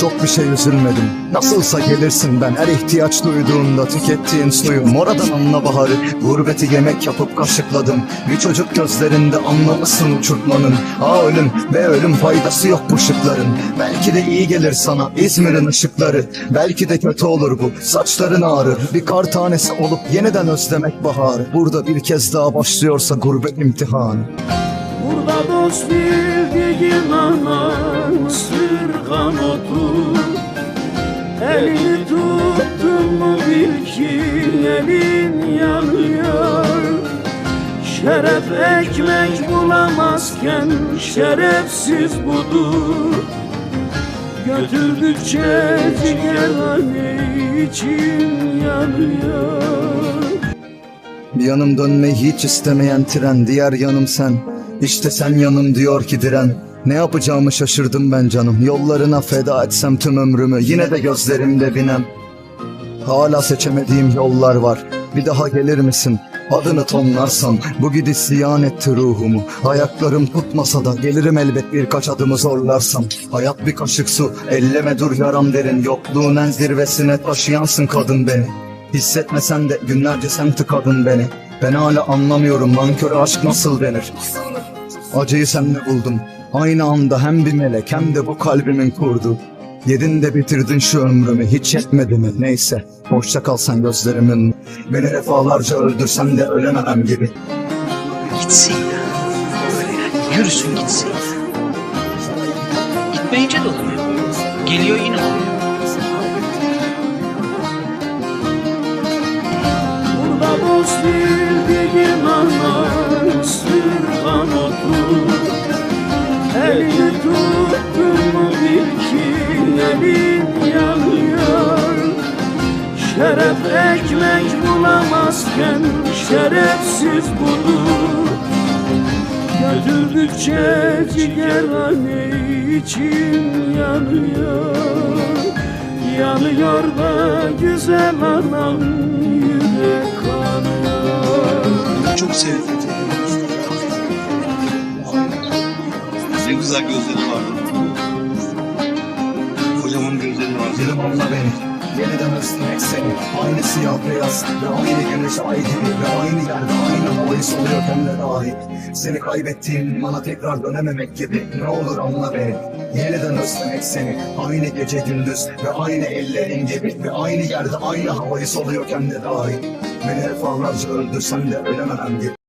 çok bir şey üzülmedim. Nasılsa gelirsin ben her ihtiyaç duyduğunda tükettiğin suyum Oradan anla baharı gurbeti yemek yapıp kaşıkladım. Bir çocuk gözlerinde anlamışsın uçurtmanın. Aa ölüm ve ölüm faydası yok bu şıkların. Belki de iyi gelir sana İzmir'in ışıkları. Belki de kötü olur bu saçların ağrır. Bir kar tanesi olup yeniden özlemek baharı Burada bir kez daha başlıyorsa gurbet imtihanı Burada dost bildiğin anan sırgan otu Elini tuttun mu bil ki elin yanıyor. Şeref ekmek bulamazken şerefsiz budur. Götürdükçe ciğerhane için yanıyor. Bir yanım dönmeyi hiç istemeyen tren Diğer yanım sen İşte sen yanım diyor ki diren. Ne yapacağımı şaşırdım ben canım. Yollarına feda etsem tüm ömrümü Yine de gözlerimde binem. Hala seçemediğim yollar var. Bir daha gelir misin? Adını tonlarsam Bu gidiş ziyan etti ruhumu. Ayaklarım tutmasa da Gelirim elbet birkaç adımı zorlarsam. Hayat bir kaşık su Elleme dur yaram derin. Yokluğun en zirvesine taşıyansın kadın beni. Hissetmesen de günlerce sen tıkadın beni. Ben hala anlamıyorum nankör aşk nasıl denir Acıyı sende buldum Aynı anda hem bir melek hem de bu kalbimin kurdu Yedin de bitirdin şu ömrümü hiç yetmedi mi neyse Hoşça kal sen gözlerimin Beni defalarca öldürsen de ölememem gibi Gitsin ya. Yürüsün gitsin. Gitmeyince de oluyor. Geliyor yine oluyor. Elin yanıyor Şeref ekmek bulamazken şerefsiz budur Götürdükçe ciğerhane için yanıyor Yanıyor da güzel anam yürek kanıyor Çok sevdim. Ne güzel gözleri vardı. Dilim anla beni Yeniden özlemek seni Aynı siyah beyaz Ve aynı güneş ay gibi Ve aynı yerde aynı havayı soluyorken de dahi Seni kaybettiğim bana tekrar dönememek gibi Ne olur anla beni. Yeniden özlemek seni Aynı gece gündüz Ve aynı ellerin gibi Ve aynı yerde aynı havayı soluyorken de dahi Beni defalarca öldürsen de ölemem gibi